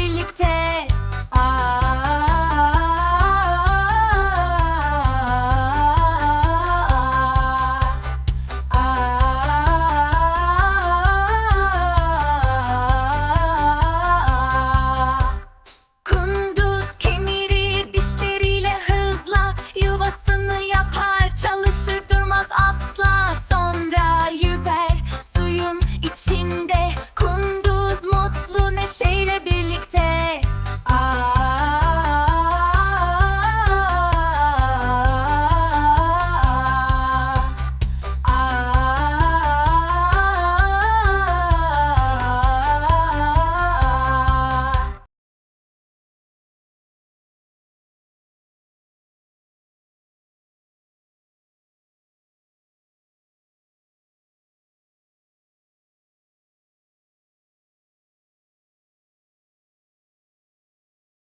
birlikte. Neşeyle birlikte